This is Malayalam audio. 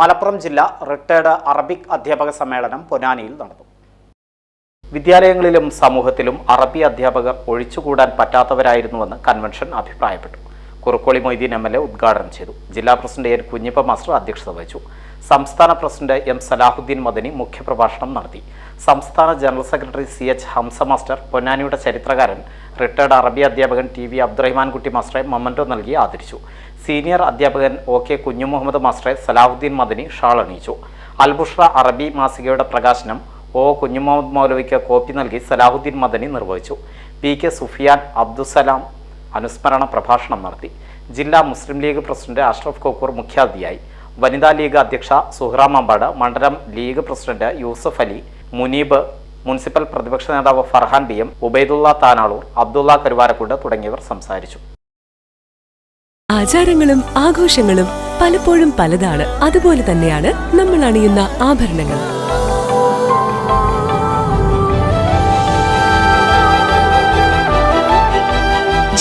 മലപ്പുറം ജില്ല റിട്ടയർഡ് അറബിക് അധ്യാപക സമ്മേളനം പൊന്നാനിയിൽ നടന്നു. വിദ്യാലയങ്ങളിലും സമൂഹത്തിലും അറബി അധ്യാപകർ ഒഴിച്ചുകൂടാൻ പറ്റാത്തവരായിരുന്നുവെന്ന് കൺവെൻഷൻ അഭിപ്രായപ്പെട്ടു. Kurukkoli Moideen M L A ഉദ്ഘാടനം ചെയ്തു. ജില്ലാ പ്രസിഡന്റ് എൻ കുഞ്ഞിപ്പ മാസ്റ്റർ അധ്യക്ഷത വഹിച്ചു. സംസ്ഥാന പ്രസിഡന്റ് എം സലാഹുദ്ദീൻ മദനി മുഖ്യപ്രഭാഷണം നടത്തി. സംസ്ഥാന general secretary C H Hamza master പൊന്നാനിയുടെ ചരിത്രകാരൻ റിട്ടയർഡ് അറബി അധ്യാപകൻ ടി വി അബ്ദുറഹിമാൻകുട്ടി മാസ്റ്ററെ മൊമന്റോ നൽകി ആദരിച്ചു. സീനിയർ അധ്യാപകൻ ഒ കെ കുഞ്ഞുമുഹമ്മദ് മാസ്റ്ററെ സലാഹുദ്ദീൻ മദനി ഷാൾ അണിയിച്ചു. അൽബുഷ്ര അറബി മാസികയുടെ പ്രകാശനം ഒ കുഞ്ഞുമുഹമ്മദ് മൗലവിക്ക് കോപ്പി നൽകി സലാഹുദ്ദീൻ മദനി നിർവഹിച്ചു. പി കെ സുഫിയാൻ അബ്ദുസലാം അനുസ്മരണ പ്രഭാഷണം നടത്തി. ജില്ലാ Muslim league president Ashraf Kokkur മുഖ്യാതിഥിയായി. വനിതാ ലീഗ് അധ്യക്ഷ സുഹ്റ മമ്പാട് മണ്ഡലം league president Yusuf Ali Muneeb municipal പ്രതിപക്ഷ നേതാവ് ഫർഹാൻ ബി എം ഉബൈദുള്ള താനാളൂർ അബ്ദുള്ള കരുവാരക്കുണ്ട് തുടങ്ങിയവർ സംസാരിച്ചു. ആചാരങ്ങളും ആഘോഷങ്ങളും പലപ്പോഴും പലതാണ്. അതുപോലെ തന്നെയാണ് നമ്മൾ അണിയുന്ന ആഭരണങ്ങൾ